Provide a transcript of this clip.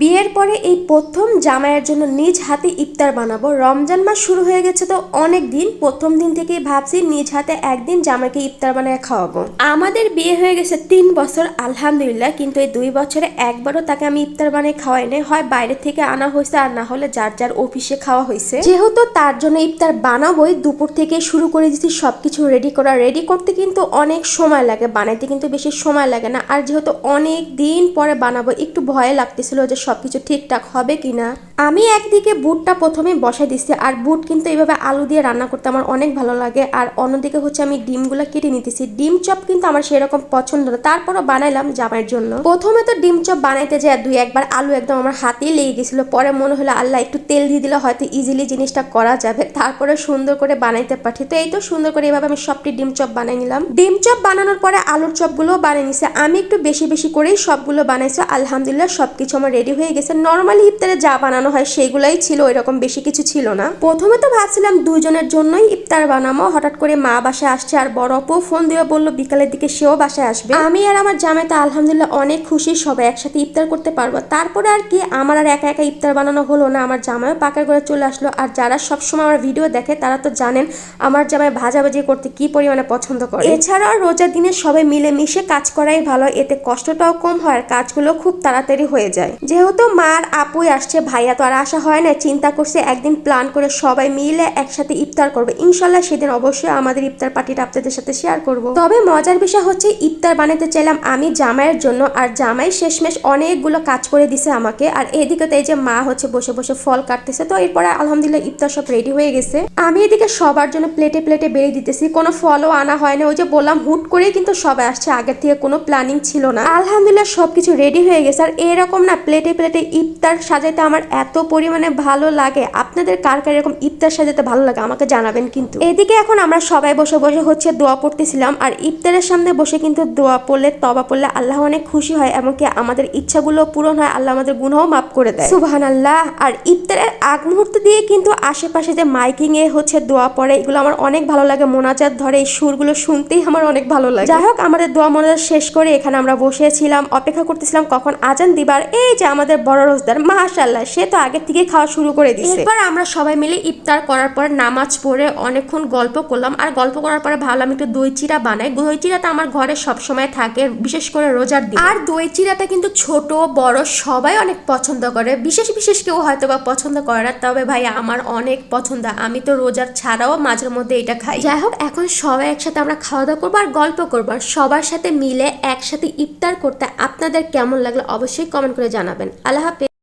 বিয়ের পরে এই প্রথম জামাইয়ের জন্য নিজ হাতে ইফতার বানাবো। রমজান মাস শুরু হয়ে গেছে তো অনেক দিন। প্রথম দিন থেকেই ভাবছি নিজ হাতে একদিন জামাইকে ইফতার বানায় খাওয়াবো। আমাদের বিয়ে হয়ে গেছে তিন বছর, আলহামদুলিল্লাহ। কিন্তু এই দুই বছরে একবারও তাকে আমি ইফতার বানিয়ে খাওয়াই নাই। হয় বাইরে থেকে আনা হয়েছে আর না হলে যার যার অফিসে খাওয়া হয়েছে। যেহেতু তার জন্য ইফতার বানাবোই, দুপুর থেকে শুরু করে দিচ্ছি সবকিছু রেডি করা। রেডি করতে কিন্তু অনেক সময় লাগে, বানাইতে কিন্তু বেশি সময় লাগে না। আর যেহেতু অনেক দিন পরে বানাবো, একটু ভয় লাগতেছিল যে সবকিছু ঠিকঠাক হবে কিনা? আমি একদিকে বুটটা প্রথমে বসাই দিচ্ছি আর বুট কিন্তু এইভাবে আলু দিয়ে রান্না করতে আমার অনেক ভালো লাগে। আর অন্যদিকে হচ্ছে আমি ডিমগুলো কেটে নিতেছি। ডিম চপ কিন্তু আমার সেরকম পছন্দ না, তারপরও বানাইলাম জামাইয়ের জন্য। প্রথমে তো ডিম চপ বানাইতে যায় দুই একবার, আলু একদম আমার হাতেই লেগে গেছিল। পরে মনে হলো, আল্লাহ, একটু তেল দিয়ে দিলে হয়তো ইজিলি জিনিসটা করা যাবে। তারপরে সুন্দর করে বানাইতে পারি তো এই তো সুন্দর করে এভাবে আমি সবটি ডিম চপ বানাই নিলাম। ডিম চপ বানানোর পরে আলুর চপগুলোও বানিয়ে নিছে। আমি একটু বেশি বেশি করেই সবগুলো বানাইছি। আলহামদুলিল্লাহ সবকিছু আমার রেডি হয়ে গেছে। নর্মালি ইফতারে যা বানানো হয় সেগুলাই ছিল এরকম বেশি কিছু ছিল না। প্রথমে তো ভাবছিলাম দুজনের জন্যই ইফতার বানাবো। হঠাৎ করে মা বাসায় আসছে আর বড় অপু ফোন দিয়ে বলল, বিকালের দিকে সেও বাসায় আসবে। আমি আর আমার জামাই তো আলহামদুলিল্লাহ অনেক খুশি, সবাই একসাথে ইফতার করতে পারব। তারপরে আর কি, আমার আর একা একা ইফতার বানানো হলো না, আমার জামাইও পাকার করে চলে আসলো। আর যারা সবসময় আমার ভিডিও দেখে, তারা তো জানেন আমার জামাই ভাজাভাজি করতে কি পরিমাণে পছন্দ করে। এছাড়াও রোজার দিনে সবাই মিলে মিশে কাজ করাই ভালো, এতে কষ্টটাও কম হয় আর কাজগুলো খুব তাড়াতাড়ি হয়ে যায়। যেহেতু মার আপুই আসছে, ভাইয়া তো আর আসা হয় না চিন্তা করছে একদিন প্ল্যান করে সবাই মিলে একসাথে ইফতার করবে। ইনশাল্লাহ সেদিন অবশ্যই আমাদের ইফতার পার্টিটা আপনাদের সাথে শেয়ার করব। তবে মজার বিষয় হচ্ছে, ইফতার বানাতে চাইলাম আমি জামাইয়ের জন্য, আর জামাই শেষমেশ অনেকগুলো কাজ করে দিছে আমাকে, আর এদিকে তো এই যে মা হচ্ছে বসে বসে ফল কাটতেছে, তো এরপরে আলহামদুলিল্লাহ ইফতার সব রেডি হয়ে গেছে। আমি এদিকে সবার জন্য প্লেটে প্লেটে বেড়ে দিতেছি, কোনো ফলও আনা হয় না ওই যে বললাম হুট করেই কিন্তু সবাই আসছে, আগের থেকে কোনো প্ল্যানিং ছিল না। আলহামদুলিল্লাহ সবকিছু রেডি হয়ে গেছে, আর এরকম না প্লেটে প্লেটে প্লেটে ইফতার সাজাইতে আমার এত পরিমাণে ভালো লাগে। আপনাদের কার কার এরকম ইফতার সাজাতে ভালো লাগে আমাকে জানাবেন কিন্তু। এদিকে এখন আমরা সবাই বসে বসে হচ্ছে দোয়া পড়তেছিলাম আর ইফতারের সামনে বসে কিন্তু দোয়া পড়লে তবা পড়লে আল্লাহ অনেক খুশি হয় এমনকি আমাদের ইচ্ছাগুলো পূরণ হয়, আল্লাহ আমাদের গুণও মাফ করে দেয়। সুবহান আল্লাহ আর ইফতারের আগ মুহূর্ত দিয়ে কিন্তু আশেপাশে যে মাইকিং এ হচ্ছে দোয়া পড়ে, এগুলো আমার অনেক ভালো লাগে। মোনাজাত ধরে এই সুরগুলো শুনতেই আমার অনেক ভালো লাগে। যাই হোক, আমাদের দোয়া মোনাজাত শেষ করে এখানে আমরা বসেছিলাম, অপেক্ষা করতেছিলাম কখন আজান দিবার। এই যে আমাদের বড় রোজদার মাশাল্লাহ সে তো আগের থেকে খাওয়া শুরু করে দিয়েছে এরপর আমরা সবাই মিলে ইফতার করার পর নামাজ পড়ে অনেকক্ষণ গল্প করলাম। আর গল্প করার পরে ভাবলাম একটু দই চিরা বানাই। দই চিরাটা আমার ঘরে সবসময় থাকে বিশেষ করে রোজার দিন। আর দই চিরাটা কিন্তু ছোট বড় সবাই অনেক পছন্দ করে। বিশেষ বিশেষ কেউ হয়তো বা পছন্দ করে না। তবে ভাই আমার অনেক পছন্দ। আমি তো রোজার ছাড়াও মাঝের মধ্যে এটা খাই। যাই হোক এখন সবাই একসাথে আমরা খাওয়া দাওয়া করব আর গল্প করব। আর সবার সাথে মিলে একসাথে ইফতার করতে আপনাদের কেমন লাগল অবশ্যই কমেন্ট করে জানাবেন। আল্লাহ হাফেজ।